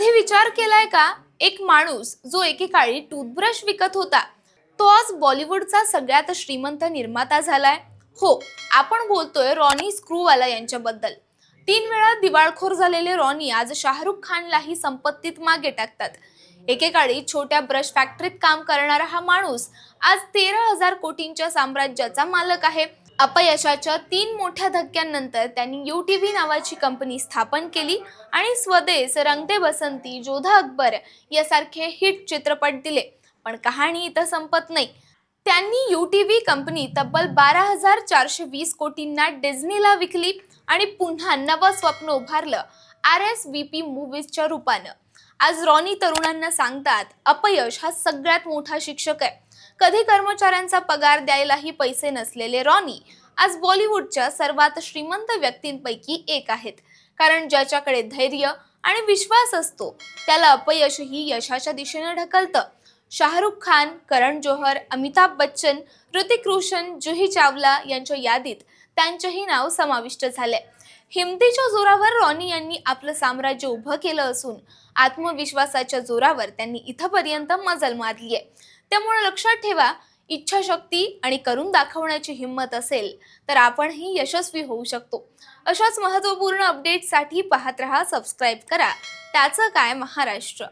कधी विचार केलाय का? एक माणूस जो एकेकाळी टूथब्रश विकत होता तो आज बॉलिवूडचा सगळ्यात श्रीमंत निर्माता झालाय. हो आपण बोलतोय रॉनी स्क्रूवाला यांच्याबद्दल. तीन वेळा दिवाळखोर झालेले रॉनी आज शाहरुख खानलाही संपत्तीत मागे टाकतात. एकेकाळी छोट्या ब्रश फॅक्टरीत काम करणारा हा माणूस आज तेरा हजार कोटींच्या साम्राज्याचा मालक आहे. अपयशाच्या तीन मोठ्या धक्क्यांनंतर त्यांनी यू टी व्ही नावाची कंपनी स्थापन केली आणि स्वदेश रंगते बसंती जोधा अकबर यासारखे हिट चित्रपट दिले. पण कहाणी इथं संपत नाही. त्यांनी यू टी व्ही कंपनी तब्बल बारा हजार चारशे वीस कोटींना डिझनीला विकली आणि पुन्हा नवं स्वप्न उभारलं आर एस व्ही पी मूवीजच्या रूपानं. आज रॉनी तरुणांना सांगतात अपयश हा सगळ्यात मोठा शिक्षक आहे. कधी कर्मचाऱ्यांचा पगार द्यायलाही पैसे नसलेले रॉनी आज बॉलिवूडच्या सर्वात श्रीमंत व्यक्तींपैकी एक आहेत. कारण ज्याच्याकडे धैर्य आणि विश्वास असतो त्याला अपयशही यशाच्या दिशेने ढकलतं. शाहरुख खान करण जोहर अमिताभ बच्चन ऋतिक रोशन जुही चावला यांच्या यादीत त्यांचेही नाव समाविष्ट झाले. हिमतीच्या जोरावर रॉनी यांनी आपलं साम्राज्य उभं केलं असून आत्मविश्वासाच्या जोरावर त्यांनी इथंपर्यंत मजल मारली आहे त्यामुळे लक्षात ठेवा इच्छाशक्ती आणि करून दाखवण्याची हिंमत असेल तर आपणही यशस्वी होऊ शकतो. अशाच महत्त्वपूर्ण अपडेटसाठी पाहत रहा सबस्क्राईब करा. त्याचं काय महाराष्ट्र?